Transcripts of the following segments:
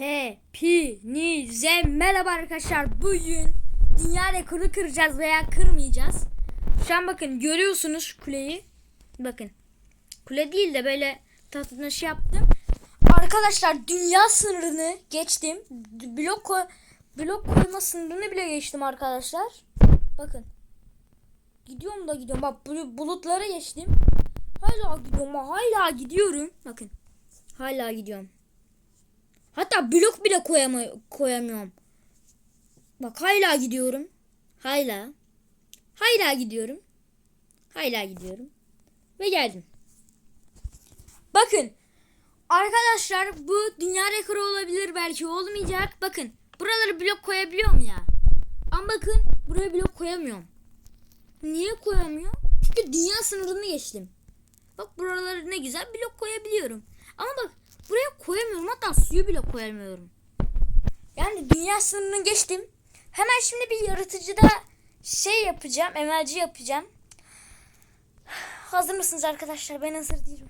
Hepinize merhaba arkadaşlar. Bugün dünya rekoru kıracağız veya kırmayacağız. Şu an bakın görüyorsunuz kuleyi. Bakın. Kule değil de böyle tatlına şey yaptım. Arkadaşlar dünya sınırını geçtim. Blok blok koyma sınırını bile geçtim arkadaşlar. Bakın. Gidiyorum da gidiyorum. Bak bul- bulutlara geçtim. Hala gidiyorum. Hala gidiyorum. Bakın. Hala gidiyorum. Hatta blok bile koyama koyamıyorum. Bak hala gidiyorum. Hala. Hala gidiyorum. Hala gidiyorum. Ve geldim. Bakın. Arkadaşlar bu dünya rekoru olabilir belki olmayacak. Bakın. Buraları blok koyabiliyorum ya. Ama bakın buraya blok koyamıyorum. Niye koyamıyorum? Çünkü dünya sınırını geçtim. Bak buraları ne güzel blok koyabiliyorum. Ama bak buraya koyamıyorum. Hatta suyu bile koyamıyorum. Yani dünya sınırını geçtim. Hemen şimdi bir yaratıcıda şey yapacağım. MLG yapacağım. Hazır mısınız arkadaşlar? Ben hazır değilim.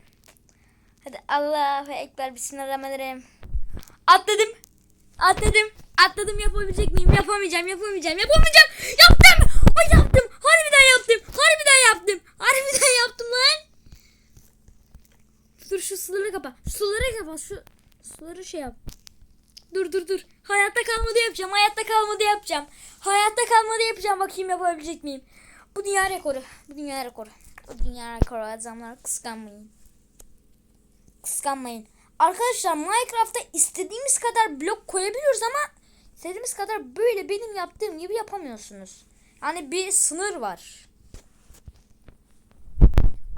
Hadi Allahu Ekber Bismillahirrahmanirrahim. Atladım. Atladım. Atladım yapabilecek miyim? Yapamayacağım. Yapamayacağım. Yapamayacağım. Yaptım. O yaptım. Harbiden yaptım. Harbiden yaptım. Harbiden yaptım lan. Dur şu suları kapa. Suları kapa. Şu suları şey yap. Dur dur dur. Hayatta kalmadı yapacağım. Hayatta kalmadı yapacağım. Hayatta kalmadı yapacağım. Bakayım yapabilecek miyim? Bu dünya rekoru. Bu dünya rekoru. Bu dünya rekoru. Adamlar kıskanmayın. Kıskanmayın. Arkadaşlar Minecraft'ta istediğimiz kadar blok koyabiliyoruz ama istediğimiz kadar böyle benim yaptığım gibi yapamıyorsunuz. Yani bir sınır var.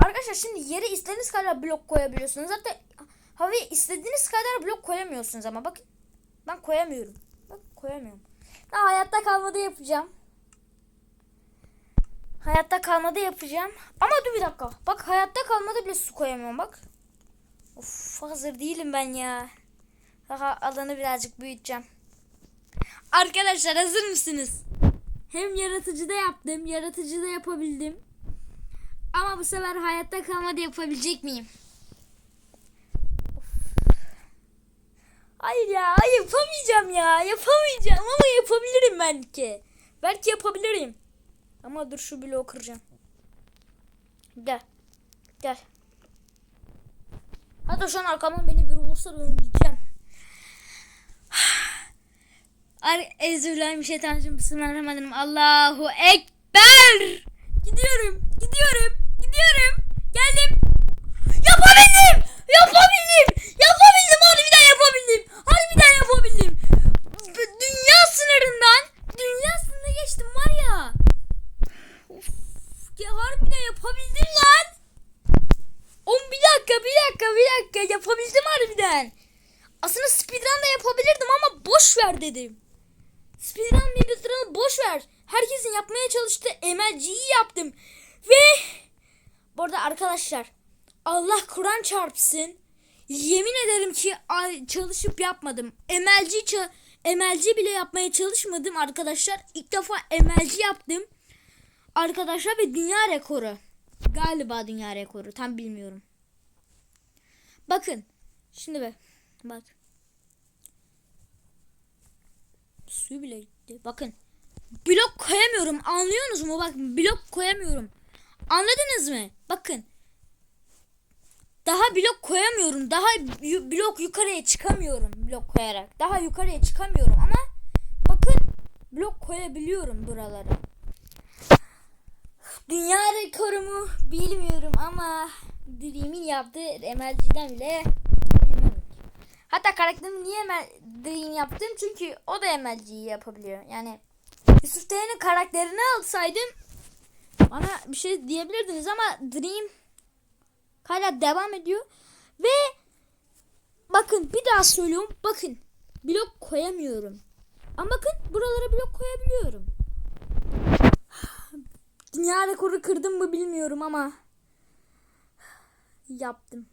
Arkadaşlar şimdi yere istediğiniz kadar blok koyabiliyorsunuz. Zaten havaya istediğiniz kadar blok koyamıyorsunuz ama bakın. Ben koyamıyorum. Bak koyamıyorum. Ben hayatta kalmada yapacağım. Hayatta kalmada yapacağım. Ama dur bir dakika. Bak hayatta kalmada bile su koyamıyorum bak. Of hazır değilim ben ya. Daha alanı birazcık büyüteceğim. Arkadaşlar hazır mısınız? Hem yaratıcıda yaptım, yaratıcıda yapabildim. Ama bu sefer hayatta kalmada yapabilecek miyim? Hayır ya, yapamayacağım ya. Yapamayacağım ama yapabilirim belki. Belki yapabilirim. Ama dur şu bloğu kıracağım. Gel. Gel. Hatta şu an arkamdan beni bir vursa ben gideceğim. Euzubillahimineşşeytanirracim. Bismillahirrahmanirrahim. Allahu Ekber. Gidiyorum. Gidiyorum. Gidiyorum. Geldim. Yapabildim. Yapabildim. Yapabildim. Harbiden yapabildim. Harbiden yapabildim. B- Dünya sınırından. Dünya sınırına geçtim var ya. Of. Ya harbiden yapabildim lan. Oğlum bir dakika bir dakika bir dakika yapabildim harbiden. Aslında speedrun da yapabilirdim ama boş ver dedim. Speedrun speedrun'ı boş ver. Herkesin yapmaya çalıştığı MLG'yi yaptım. Ve bu arada arkadaşlar Allah Kur'an çarpsın. Yemin ederim ki çalışıp yapmadım. MLG ça- MLG bile yapmaya çalışmadım arkadaşlar. İlk defa MLG yaptım. Arkadaşlar ve dünya rekoru. Galiba dünya rekoru. Tam bilmiyorum. Bakın. Şimdi be. Bak. Suyu bile gitti. Bakın. Blok koyamıyorum. Anlıyorsunuz mu? Bak blok koyamıyorum. Anladınız mı? Bakın. Daha blok koyamıyorum. Daha blok yukarıya çıkamıyorum blok koyarak. Daha yukarıya çıkamıyorum ama bakın blok koyabiliyorum buralara. Dünya rekorumu bilmiyorum ama Dream'in yaptığı MLG'den bile. Hatta karakterimi niye Dream yaptım? Çünkü o da MLG'yi yapabiliyor. Yani Yusuf T'nin karakterini alsaydım bana bir şey diyebilirdiniz ama Dream hala devam ediyor. Ve bakın bir daha söylüyorum. Bakın blok koyamıyorum. Ama bakın buralara blok koyabiliyorum. Dünya rekoru kırdım mı bilmiyorum ama yaptım.